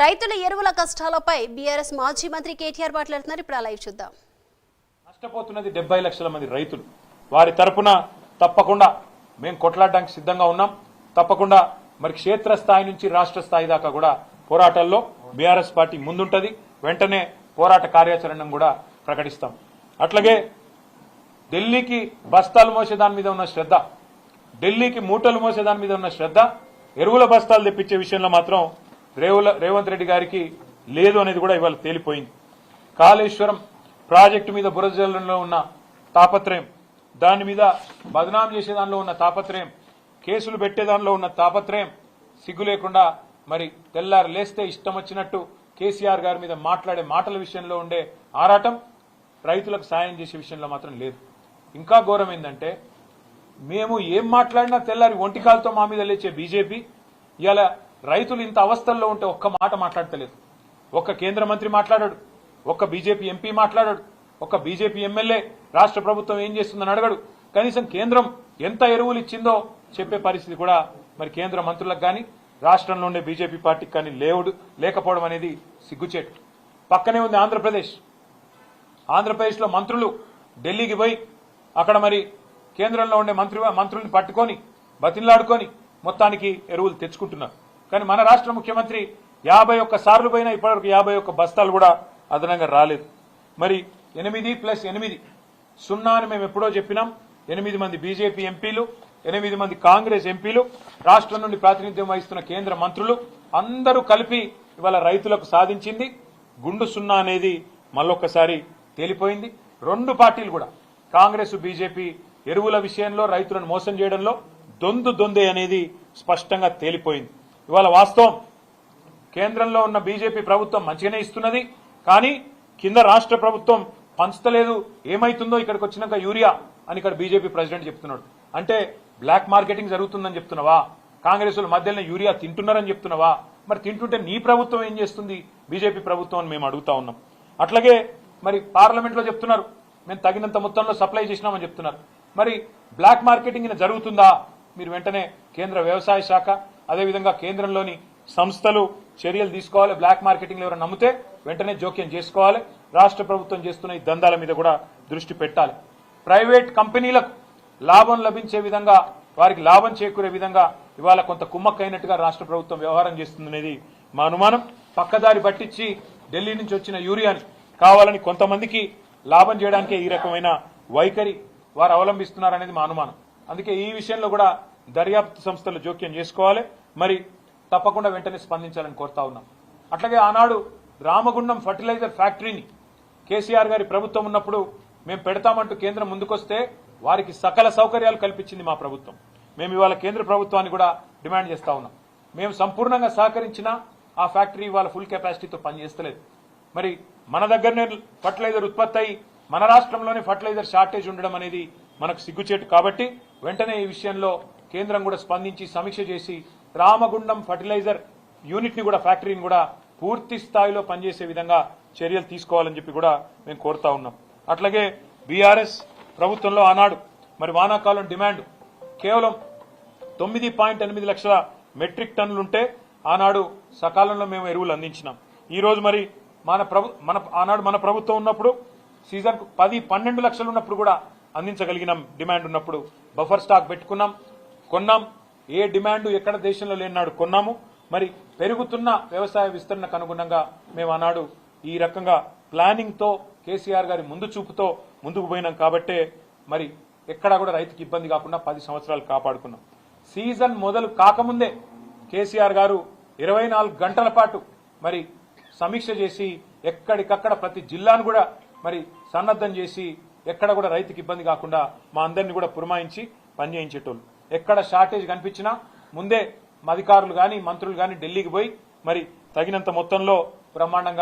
రైతుల ఎరువుల కష్టాలపై బీఆర్ఎస్ మాజీ మంత్రి కేటీఆర్ మాట్లాడుతున్నారు. ఇప్పుడు ఆ లైవ్ చూద్దాం. నష్టపోతున్నది డెబ్బై లక్షల మంది రైతులు. వారి తరపున తప్పకుండా మేము కొట్లాడడానికి సిద్ధంగా ఉన్నాం. తప్పకుండా మరి క్షేత్రస్థాయి నుంచి రాష్ట్ర స్థాయి దాకా కూడా పోరాటాల్లో బీఆర్ఎస్ పార్టీ ముందుంటది. వెంటనే పోరాట కార్యాచరణను కూడా ప్రకటిస్తాం. అట్లాగే ఢిల్లీకి బస్తాలు మోసే దాని మీద ఉన్న శ్రద్ధ ఢిల్లీకి మూటలు మోసే దాని మీద ఉన్న శ్రద్ధ ఎరువుల బస్తాలు తెప్పించే విషయంలో మాత్రం రేవుల రేవంత్ రెడ్డి గారికి లేదు అనేది కూడా ఇవాళ తేలిపోయింది. కాళేశ్వరం ప్రాజెక్టు మీద బురజల్లంలో ఉన్న తాపత్రయం దాని మీద బదనాం చేసే దానిలో ఉన్న తాపత్రయం కేసులు పెట్టే దానిలో ఉన్న తాపత్రయం సిగ్గు లేకుండా మరి తెల్లారు లేస్తే ఇష్టం వచ్చినట్టు కేసీఆర్ గారి మీద మాట్లాడే మాటల విషయంలో ఉండే ఆరాటం రైతులకు సాయం చేసే విషయంలో మాత్రం లేదు. ఇంకా ఘోరం ఏంటంటే మేము ఏం మాట్లాడినా తెల్లారి ఒంటికాలతో మా మీద లేచే బీజేపీ ఇవాళ రైతులు ఇంత అవస్థల్లో ఉంటే ఒక్క మాట మాట్లాడతలేదు. ఒక్క కేంద్ర మంత్రి మాట్లాడాడు. ఒక్క బీజేపీ ఎంపీ మాట్లాడాడు. ఒక్క బీజేపీ ఎమ్మెల్యే రాష్ట్ర ప్రభుత్వం ఏం చేస్తుందని అడగడు. కనీసం కేంద్రం ఎంత ఎరువులు ఇచ్చిందో చెప్పే పరిస్థితి కూడా మరి కేంద్ర మంత్రులకు కానీ రాష్ట్రంలో ఉండే బీజేపీ పార్టీకి కానీ లేవుడు లేకపోవడం అనేది సిగ్గుచేటు. పక్కనే ఉంది ఆంధ్రప్రదేశ్. ఆంధ్రప్రదేశ్లో మంత్రులు ఢిల్లీకి పోయి అక్కడ మరి కేంద్రంలో ఉండే మంత్రి మంత్రుల్ని పట్టుకొని బతిలాడుకొని మొత్తానికి ఎరువులు తెచ్చుకుంటున్నారు. కానీ మన రాష్ట్ర ముఖ్యమంత్రి యాభై ఒక్క సార్లు పోయినా ఇప్పటివరకు యాభై ఒక్క బస్తాలు కూడా అదనంగా రాలేదు. మరి ఎనిమిది ప్లస్ ఎనిమిది సున్నా అని మేము ఎప్పుడో చెప్పినాం. ఎనిమిది మంది బీజేపీ ఎంపీలు ఎనిమిది మంది కాంగ్రెస్ ఎంపీలు రాష్ట్రం నుండి ప్రాతినిధ్యం వహిస్తున్న కేంద్ర మంత్రులు అందరూ కలిపి ఇవాళ రైతులకు సాధించింది. గుండు సున్నా అనేది మళ్ళొక్కసారి తేలిపోయింది. రెండు పార్టీలు కూడా కాంగ్రెస్ బీజేపీ ఎరువుల విషయంలో రైతులను మోసం చేయడంలో దొందు దొందే అనేది స్పష్టంగా తేలిపోయింది. ఇవాళ వాస్తవం. కేంద్రంలో ఉన్న బీజేపీ ప్రభుత్వం మంచిగానే ఇస్తున్నది కానీ కింద రాష్ట్ర ప్రభుత్వం పంచుతలేదు. ఏమైతుందో ఇక్కడికి వచ్చినాక యూరియా అని ఇక్కడ బీజేపీ ప్రెసిడెంట్ చెప్తున్నాడు. అంటే బ్లాక్ మార్కెటింగ్ జరుగుతుందని చెప్తున్నావా? కాంగ్రెస్ మధ్యలో యూరియా తింటున్నారని చెప్తున్నావా? మరి తింటుంటే నీ ప్రభుత్వం ఏం చేస్తుంది? బీజేపీ ప్రభుత్వం అని మేము అడుగుతా ఉన్నాం. అట్లాగే మరి పార్లమెంట్లో చెప్తున్నారు మేము తగినంత మొత్తంలో సప్లై చేసినామని చెప్తున్నారు. మరి బ్లాక్ మార్కెటింగ్ జరుగుతుందా? మీరు వెంటనే కేంద్ర వ్యవసాయ శాఖ అదేవిధంగా కేంద్రంలోని సంస్థలు చర్యలు తీసుకోవాలి. బ్లాక్ మార్కెటింగ్ ఎవరైనా నమ్మితే వెంటనే జోక్యం చేసుకోవాలి. రాష్ట్ర ప్రభుత్వం చేస్తున్న ఈ దందాల మీద కూడా దృష్టి పెట్టాలి. ప్రైవేట్ కంపెనీలకు లాభం లభించే విధంగా వారికి లాభం చేకూరే విధంగా ఇవాళ కొంత కుమ్మక్కైనట్టుగా రాష్ట్ర ప్రభుత్వం వ్యవహారం చేస్తుందనేది మా అనుమానం. పక్కదారి పట్టించి ఢిల్లీ నుంచి వచ్చిన యూరియాని కావాలని కొంతమందికి లాభం చేయడానికే ఈ రకమైన వైఖరి వారు అవలంబిస్తున్నారనేది మా అనుమానం. అందుకే ఈ విషయంలో కూడా దర్యాప్తు సంస్థలు జోక్యం చేసుకోవాలి. మరి తప్పకుండా వెంటనే స్పందించాలని కోరుతా ఉన్నాం. అట్లాగే ఆనాడు రామగుండం ఫర్టిలైజర్ ఫ్యాక్టరీని కేసీఆర్ గారి ప్రభుత్వం ఉన్నప్పుడు మేము పెడతామంటూ కేంద్రం ముందుకొస్తే వారికి సకల సౌకర్యాలు కల్పించింది మా ప్రభుత్వం. మేము ఇవాళ కేంద్ర ప్రభుత్వాన్ని కూడా డిమాండ్ చేస్తా ఉన్నాం. మేము సంపూర్ణంగా సహకరించినా ఆ ఫ్యాక్టరీ ఇవాళ ఫుల్ కెపాసిటీతో పనిచేస్తలేదు. మరి మన దగ్గరనే ఫర్టిలైజర్ ఉత్పత్తి అయి మన రాష్ట్రంలోనే ఫర్టిలైజర్ షార్టేజ్ ఉండడం అనేది మనకు సిగ్గుచేటు కాబట్టి వెంటనే ఈ విషయంలో కేంద్రం కూడా స్పందించి సమీక్ష చేసి రామగుండం ఫర్టిలైజర్ యూనిట్ని కూడా ఫ్యాక్టరీని కూడా పూర్తి స్థాయిలో పనిచేసే విధంగా చర్యలు తీసుకోవాలని చెప్పి కూడా మేము కోరుతా ఉన్నాం. అట్లాగే బీఆర్ఎస్ ప్రభుత్వంలో ఆనాడు మరి వానాకాలం డిమాండ్ కేవలం తొమ్మిది పాయింట్ ఎనిమిది లక్షల మెట్రిక్ టన్నులుంటే ఆనాడు సకాలంలో మేము ఎరువులు అందించినాం. ఈ రోజు మరి మన ప్రభు మన ఆనాడు మన ప్రభుత్వం ఉన్నప్పుడు సీజన్ పది పన్నెండు లక్షలు ఉన్నప్పుడు కూడా అందించగలిగినాం డిమాండ్ ఉన్నప్పుడు. బఫర్ స్టాక్ పెట్టుకున్నాం కొన్నాం ఏ డిమాండ్ ఎక్కడ దేశంలో లేనాడు కొన్నాము. మరి పెరుగుతున్న వ్యవసాయ విస్తరణకు అనుగుణంగా మేము ఆనాడు ఈ రకంగా ప్లానింగ్తో కేసీఆర్ గారి ముందు చూపుతో ముందుకు పోయినాం కాబట్టే మరి ఎక్కడా కూడా రైతుకి ఇబ్బంది కాకుండా పది సంవత్సరాలు కాపాడుకున్నాం. సీజన్ మొదలు కాకముందే కేసీఆర్ గారు ఇరవై నాలుగు గంటల పాటు మరి సమీక్ష చేసి ఎక్కడికక్కడ ప్రతి జిల్లాను కూడా మరి సన్నద్ధం చేసి ఎక్కడ కూడా రైతుకి ఇబ్బంది కాకుండా మా అందరిని కూడా పురమాయించి పనిచేయించేటోళ్ళు. ఎక్కడ షార్టేజ్ కనిపించినా ముందే అధికారులు గాని మంత్రులు గాని ఢిల్లీకి పోయి మరి తగినంత మొత్తంలో బ్రహ్మాండంగా